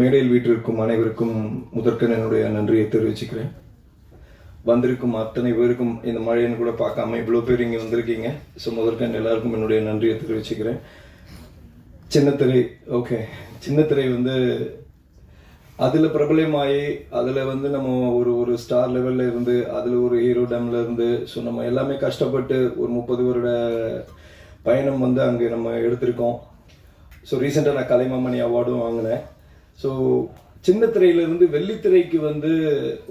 மேடையில் வீட்டிற்கும் அனைவருக்கும் முதற்கன் என்னுடைய நன்றியை தெரிவிச்சுக்கிறேன். வந்திருக்கும் அத்தனை பேருக்கும் இந்த மழைன்னு கூட பார்க்காம இவ்வளோ பேர் இங்கே வந்திருக்கீங்க. ஸோ முதற்கன் எல்லாருக்கும் என்னுடைய நன்றியை தெரிவிச்சுக்கிறேன். சின்னத்திரை ஓகே சின்னத்திரை வந்து அதில் பிரபலமாயி அதில் வந்து நம்ம ஒரு ஒரு ஸ்டார் லெவலில் இருந்து அதில் ஒரு ஹீரோ டேமில் இருந்து ஸோ நம்ம எல்லாமே கஷ்டப்பட்டு ஒரு முப்பது வருட பயணம் வந்து அங்கே நம்ம எடுத்திருக்கோம். ஸோ ரீசெண்டாக நான் கலைமாமணி அவார்டும் வாங்கினேன். ஸோ சின்ன திரையிலிருந்து வெள்ளித்திரைக்கு வந்து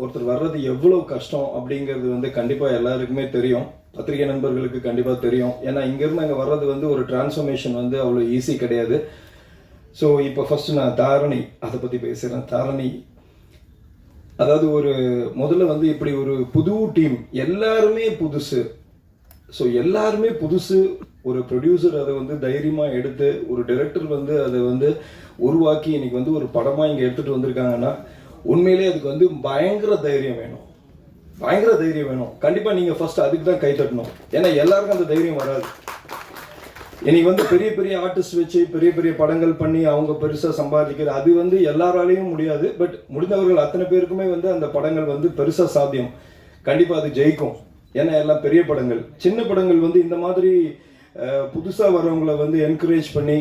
ஒருத்தர் வர்றது எவ்வளோ கஷ்டம் அப்படிங்கிறது வந்து கண்டிப்பாக எல்லாருக்குமே தெரியும். பத்திரிகை நண்பர்களுக்கு கண்டிப்பாக தெரியும். ஏன்னா இங்கேருந்து அங்கே வர்றது வந்து ஒரு டிரான்ஸ்ஃபர்மேஷன் வந்து அவ்வளோ ஈஸி கிடையாது. ஸோ இப்போ ஃபஸ்ட்டு நான் தாரணி அதை பற்றி பேசுகிறேன் தாரணி அதாவது ஒரு முதல்ல வந்து இப்படி ஒரு புது டீம் எல்லாருமே புதுசு. ஸோ எல்லாருமே புதுசு. ஒரு ப்ரொடியூசர் அதை வந்து தைரியமாக எடுத்து ஒரு டைரக்டர் வந்து அதை வந்து உருவாக்கி இன்னைக்கு வந்து ஒரு படமாக இங்கே எடுத்துகிட்டு வந்திருக்காங்கன்னா உண்மையிலேயே அதுக்கு வந்து பயங்கர தைரியம் வேணும். பயங்கர தைரியம் வேணும். கண்டிப்பாக நீங்கள் ஃபஸ்ட்டு அதுக்கு தான் கை தட்டணும். ஏன்னா எல்லாருக்கும் அந்த தைரியம் வராது. இன்னைக்கு வந்து பெரிய பெரிய ஆர்டிஸ்ட் வச்சு பெரிய பெரிய படங்கள் பண்ணி அவங்க பெருசாக சம்பாதிக்கிறது அது வந்து எல்லாராலையும் முடியாது. பட் முடிந்தவர்கள் அத்தனை பேருக்குமே வந்து அந்த படங்கள் வந்து பெருசாக சாத்தியம். கண்டிப்பாக அது ஜெயிக்கும். ஏன்னா எல்லாம் பெரிய படங்கள். சின்ன படங்கள் வந்து இந்த மாதிரி புதுசாக வரவங்கள வந்து என்கரேஜ் பண்ணி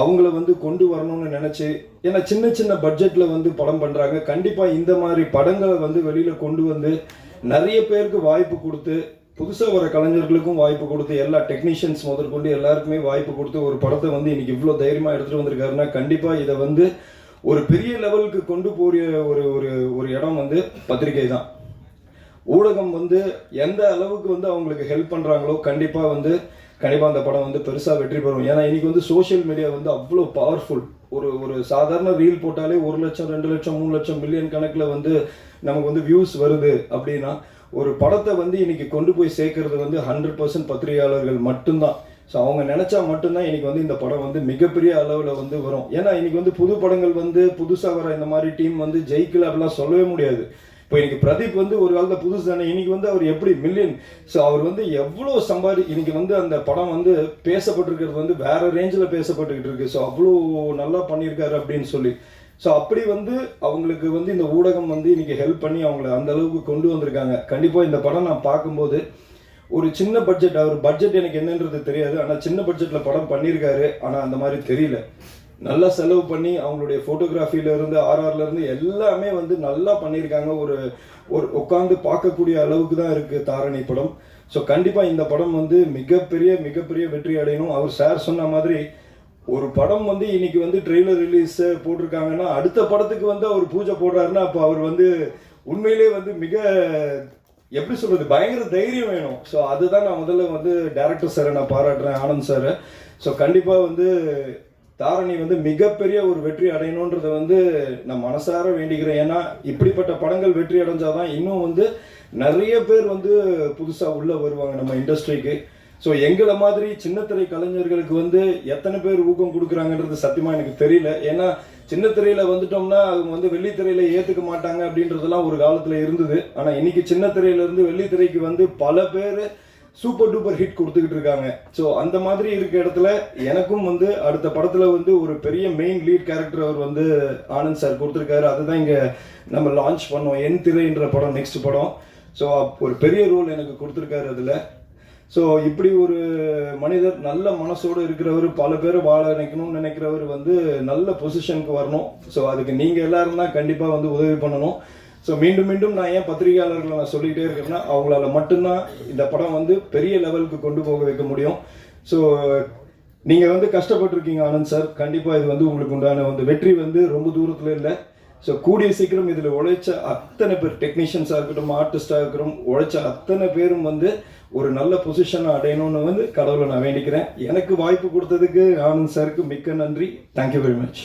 அவங்கள வந்து கொண்டு வரணும்னு நினச்சி ஏன்னா சின்ன சின்ன பட்ஜெட்டில் வந்து படம் பண்ணுறாங்க கண்டிப்பாக இந்த மாதிரி படங்களை வந்து வெளியில் கொண்டு வந்து நிறைய பேருக்கு வாய்ப்பு கொடுத்து புதுசாக வர கலைஞர்களுக்கும் வாய்ப்பு கொடுத்து எல்லா டெக்னீஷியன்ஸ் முதற்கொண்டு எல்லாருக்குமே வாய்ப்பு கொடுத்து ஒரு படத்தை வந்து இன்னைக்கு இவ்வளோ தைரியமாக எடுத்துகிட்டு வந்திருக்காருன்னா கண்டிப்பாக இதை வந்து ஒரு பெரிய லெவலுக்கு கொண்டு போகிற ஒரு ஒரு ஒரு இடம் வந்து பத்திரிகை தான். ஊடகம் வந்து எந்த அளவுக்கு வந்து அவங்களுக்கு ஹெல்ப் பண்ணுறாங்களோ கண்டிப்பாக வந்து கண்டிப்பாக அந்த படம் வந்து பெருசாக வெற்றி பெறும். ஏன்னா இன்னைக்கு வந்து சோஷியல் மீடியா வந்து அவ்வளோ பவர்ஃபுல் ஒரு ஒரு சாதாரண ரீல் போட்டாலே ஒரு லட்சம் ரெண்டு லட்சம் மூணு லட்சம் மில்லியன் கணக்கில் வந்து நமக்கு வந்து வியூஸ் வருது அப்படின்னா ஒரு படத்தை வந்து இன்னைக்கு கொண்டு போய் சேர்க்கறது வந்து ஹண்ட்ரட் பர்சன்ட் பத்திரிகையாளர்கள் மட்டும்தான். ஸோ அவங்க நினச்சா மட்டும்தான் இன்னைக்கு வந்து இந்த படம் வந்து மிகப்பெரிய அளவில் வந்து வரும். ஏன்னா இன்னைக்கு வந்து புது படங்கள் வந்து புதுசாக வர இந்த மாதிரி டீம் வந்து ஜெயிக்கல அப்படிலாம் சொல்லவே முடியாது. இப்போ இன்னைக்கு பிரதீப் வந்து ஒரு காலத்தில் புதுசு தானே இன்னைக்கு வந்து அவர் எப்படி மில்லியன் ஸோ அவர் வந்து எவ்வளோ சம்பாதி இன்னைக்கு வந்து அந்த படம் வந்து பேசப்பட்டிருக்கிறது வந்து வேற ரேஞ்சில் பேசப்பட்டுக்கிட்டு இருக்கு. ஸோ அவ்வளோ நல்லா பண்ணியிருக்காரு அப்படின்னு சொல்லி. ஸோ அப்படி வந்து அவங்களுக்கு வந்து இந்த ஊடகம் வந்து இன்னைக்கு ஹெல்ப் பண்ணி அவங்கள அந்த அளவுக்கு கொண்டு வந்திருக்காங்க. கண்டிப்பாக இந்த படம் நான் பார்க்கும்போது ஒரு சின்ன பட்ஜெட் அவர் பட்ஜெட் எனக்கு என்னன்றது தெரியாது. ஆனால் சின்ன பட்ஜெட்டில் படம் பண்ணியிருக்காரு. ஆனால் அந்த மாதிரி தெரியல. நல்லா செலவு பண்ணி அவங்களுடைய ஃபோட்டோகிராஃபிலேருந்து ஆர்ஆர்லேருந்து எல்லாமே வந்து நல்லா பண்ணியிருக்காங்க. ஒரு ஒரு உட்காந்து பார்க்கக்கூடிய அளவுக்கு தான் இருக்குது தாரணி படம். ஸோ கண்டிப்பாக இந்த படம் வந்து மிகப்பெரிய மிகப்பெரிய வெற்றி அடையணும். அவர் சார் சொன்ன மாதிரி ஒரு படம் வந்து இன்னைக்கு வந்து ட்ரெய்லர் ரிலீஸ் போட்டிருக்காங்கன்னா அடுத்த படத்துக்கு வந்து அவர் பூஜை போடுறாருன்னா அப்போ அவர் வந்து உண்மையிலே வந்து மிக எப்படி சொல்றது பயங்கர தைரியம் வேணும். ஸோ அதுதான் நான் முதல்ல வந்து டேரக்டர் சாரை நான் பாராட்டுறேன் ஆனந்த் சாரை ஸோ கண்டிப்பாக வந்து தாரணி வந்து மிகப்பெரிய ஒரு வெற்றி அடையணுன்றத வந்து நான் மனசார வேண்டிக்கிறேன் ஏன்னா இப்படிப்பட்ட படங்கள் வெற்றி அடைஞ்சாதான் இன்னும் வந்து நிறைய பேர் வந்து புதுசாக உள்ளே வருவாங்க நம்ம இண்டஸ்ட்ரிக்கு. ஸோ எங்களை மாதிரி சின்னத்திரை கலைஞர்களுக்கு வந்து எத்தனை பேர் ஊக்கம் கொடுக்குறாங்கன்றது சத்தியமாக எனக்கு தெரியல. ஏன்னா சின்னத்திரையில் வந்துட்டோம்னா அவங்க வந்து வெள்ளித்திரையில் ஏற்றுக்க மாட்டாங்க அப்படின்றதெல்லாம் ஒரு காலத்தில் இருந்தது. ஆனால் இன்னைக்கு சின்ன வெள்ளித்திரைக்கு வந்து பல பேர் சூப்பர் டூப்பர் ஹிட் கொடுத்துக்கிட்டு இருக்காங்க. ஸோ அந்த மாதிரி இருக்க இடத்துல எனக்கும் வந்து அடுத்த படத்தில் வந்து ஒரு பெரிய மெயின் லீட் கேரக்டர் அவர் வந்து ஆனந்த் சார் கொடுத்துருக்காரு. அதுதான் இங்கே நம்ம லான்ச் பண்ணோம். என் திரைன்ற படம் நெக்ஸ்ட் படம். ஸோ ஒரு பெரிய ரோல் எனக்கு கொடுத்துருக்காரு அதில். ஸோ இப்படி ஒரு மனிதர் நல்ல மனசோடு இருக்கிறவர் பல பேர் வாழ நினைக்கணும்னு நினைக்கிறவர் வந்து நல்ல பொசிஷனுக்கு வரணும். ஸோ அதுக்கு நீங்கள் எல்லாரும் தான் கண்டிப்பாக வந்து உதவி பண்ணணும். ஸோ மீண்டும் மீண்டும் நான் ஏன் பத்திரிகையாளர்களை நான் சொல்லிக்கிட்டே இருக்கிறேன்னா அவங்களால மட்டும்தான் இந்த படம் வந்து பெரிய லெவலுக்கு கொண்டு போக வைக்க முடியும். ஸோ நீங்கள் வந்து கஷ்டப்பட்டிருக்கீங்க ஆனந்த் சார். கண்டிப்பாக இது வந்து உங்களுக்கு உண்டான வந்து வெற்றி வந்து ரொம்ப தூரத்தில் இல்லை. ஸோ கூடிய சீக்கிரம் இதில் உழைச்ச அத்தனை பேர் டெக்னீஷியன்ஸாக இருக்கட்டும் ஆர்டிஸ்டாக இருக்கட்டும் உழைச்ச அத்தனை பேரும் வந்து ஒரு நல்ல பொசிஷனை அடையணும்னு வந்து கடவுளை நான் வேண்டிக்கிறேன். எனக்கு வாய்ப்பு கொடுத்ததுக்கு ஆனந்த் சாருக்கு மிக்க நன்றி. Thank you very much